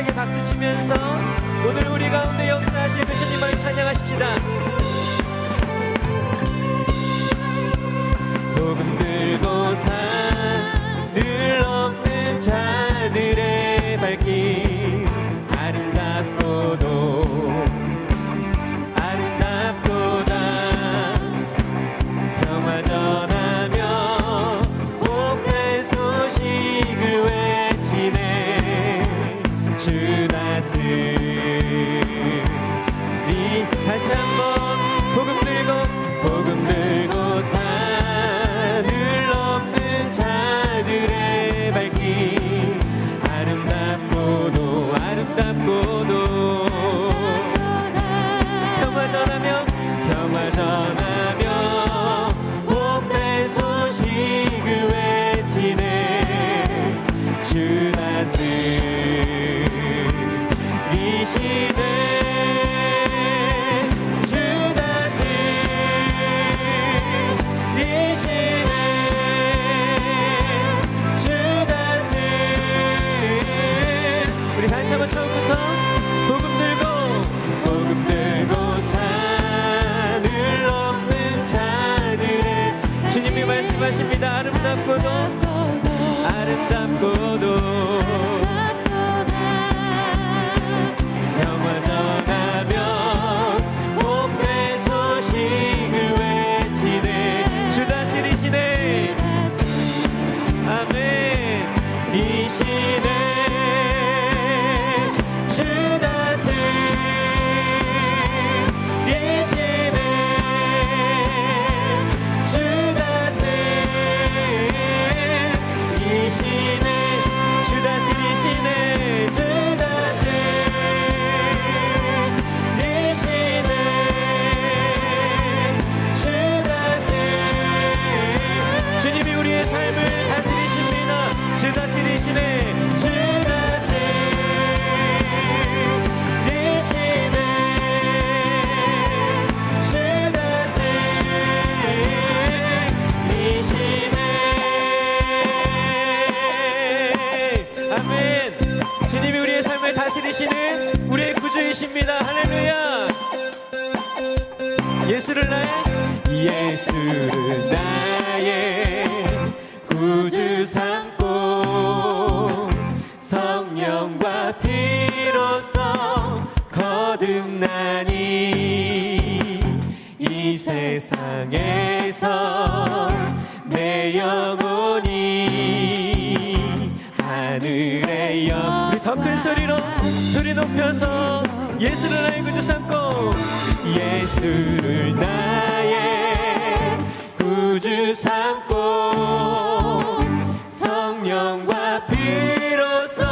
힘차게 박수 치면서 오늘 우리 가운데 역사하실 그 예수님을 찬양하십시다. 살아서 예수를 나의 구주 삼고 예수를 나의 구주 삼고 성령과 비로소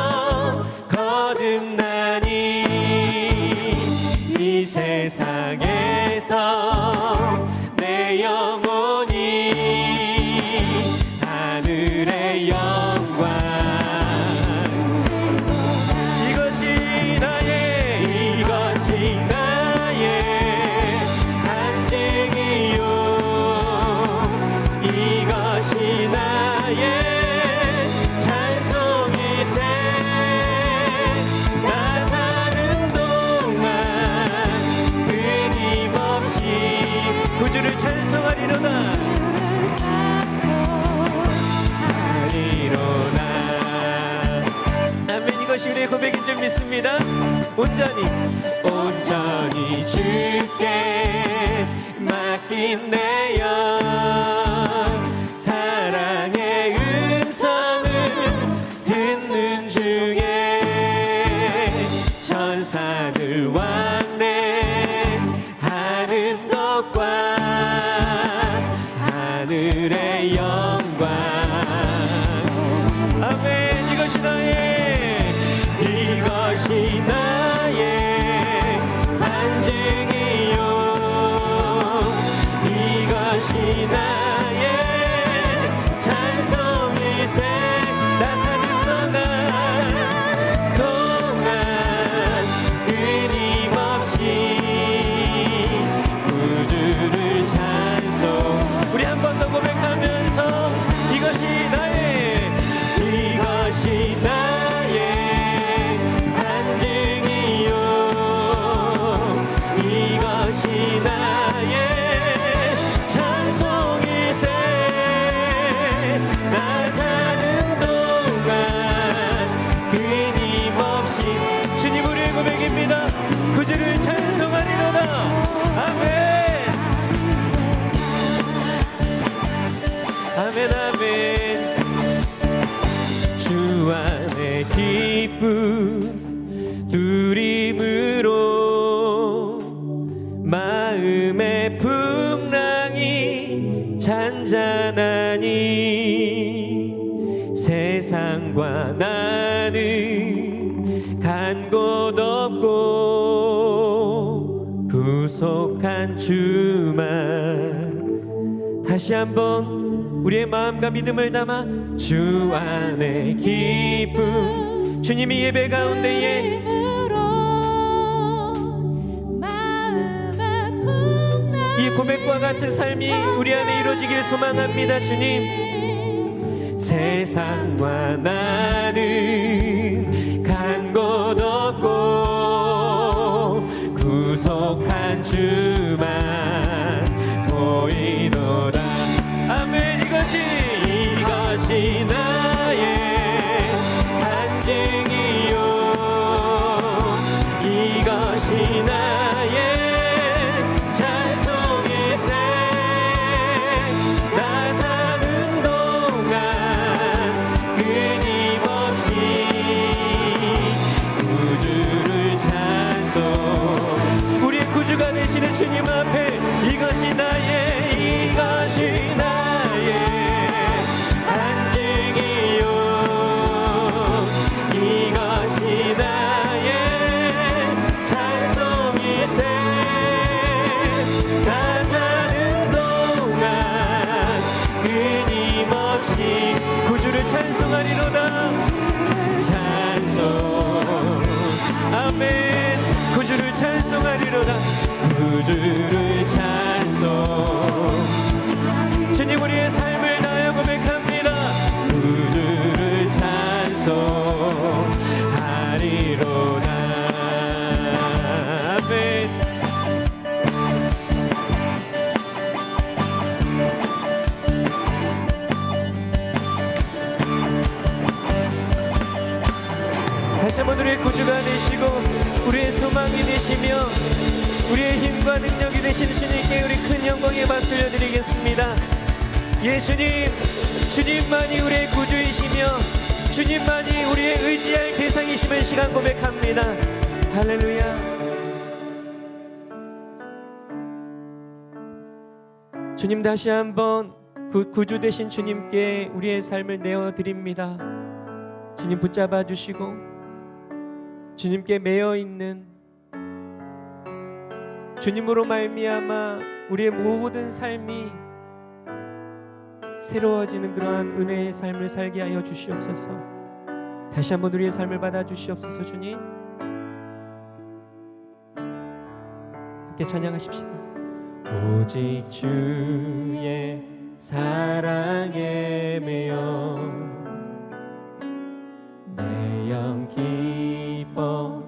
거듭나니 이 세상에서 내 영. 온전히 어, 아멘 아멘 주 안에 기쁨 누림으로 마음의 풍랑이 잔잔하니 세상과 나는 간 곳 없고 구속한 주만 다시 한번 우리의 마음과 믿음을 담아 주 안에 기쁨 주님이 예배 가운데에 이 고백과 같은 삶이 우리 안에 이루어지길 소망합니다 주님. 세상과 나는 구주를 찬송. 주님 우리의 삶을 다하여 고백합니다. 구주를 찬송하리로다 아멘. 다시 한번 우리의 구주가 되시고 우리의 소망이 되시며 우리의 힘과 능력이 되시는 주님께 우리 큰 영광의 박수 올려드리겠습니다. 예수님 주님만이 우리의 구주이시며 주님만이 우리의 의지할 대상이심을 시간 고백합니다. 할렐루야. 주님 다시 한번 구, 구주 되신 주님께 우리의 삶을 내어 드립니다. 주님 붙잡아 주시고 주님께 매여 있는 주님으로 말미암아 우리의 모든 삶이 새로워지는 그러한 은혜의 삶을 살게 하여 주시옵소서. 다시 한번 우리의 삶을 받아 주시옵소서 주님. 함께 찬양하십시다. 오직 주의 사랑에 매여 내 영 기뻐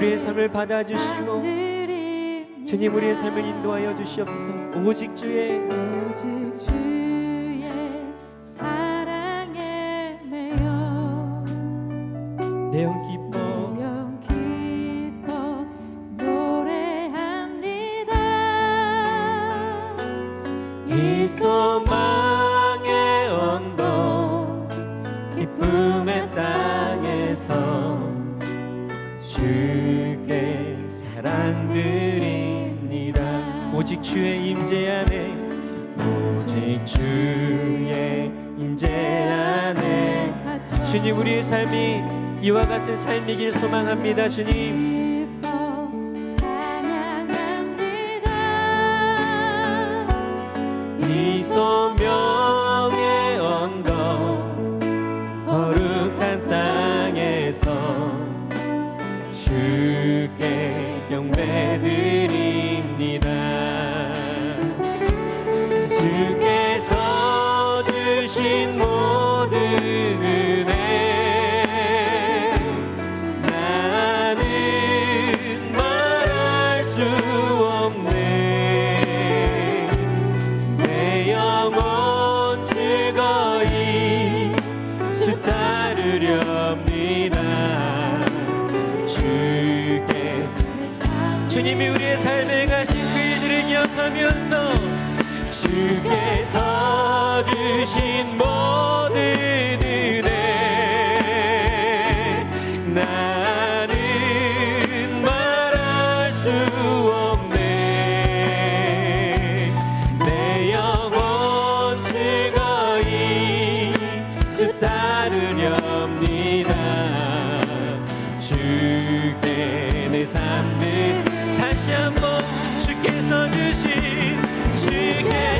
우리의 삶을 받아주시고 주님 우리의 삶을 인도하여 주시옵소서. 오직 주의 오직 주의 사랑에 매여 내영 기뻐 영 기뻐 노래합니다. 이 소망 주의 임재 안에 오직 주의 임재 안에. 주님 우리의 삶이 이와 같은 삶이길 소망합니다 주님. 주렵니다 주께 주님이 우리의 삶에 가신 그 일들을 기억하면서 주께서 주신 모든 주께 내 삶을 다시 한번 주께서 주신 주께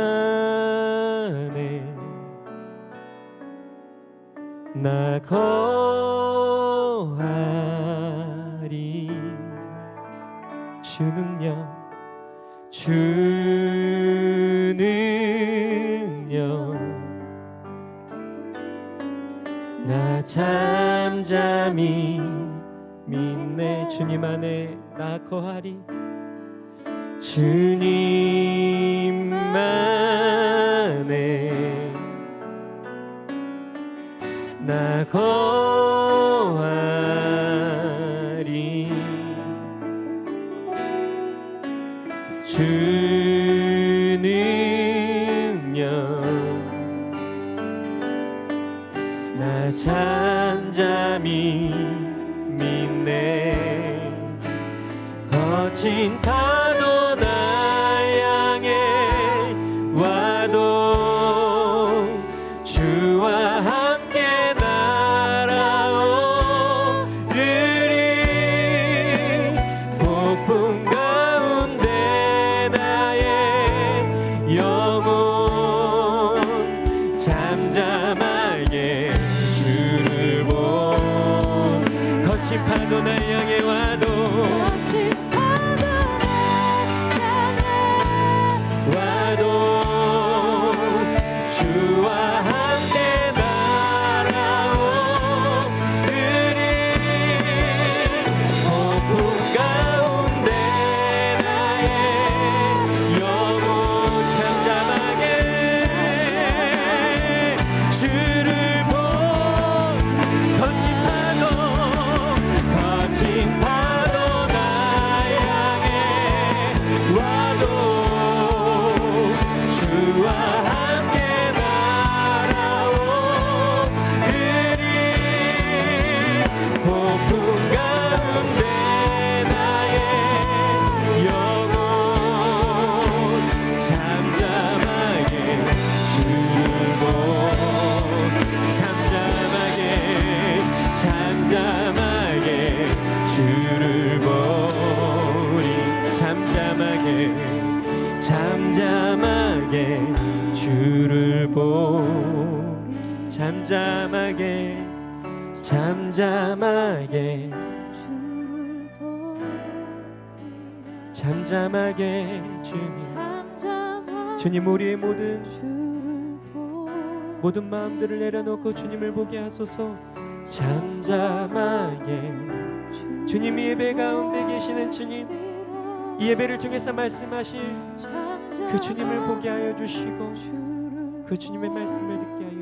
나 거하리. 주 능력 주 능력. 나 잠잠히 믿네. 주님 안에 나 거하리. 주님만 나 거하리. 주 주님 우리의 모든 모든 마음들을 내려놓고 주님을 보게 하소서. 잠잠하게. 주님 이 예배 가운데 계시는 주님 이 예배를 통해서 말씀하실 그 주님을 보게 하여 주시고 그 주님의 말씀을 듣게 하여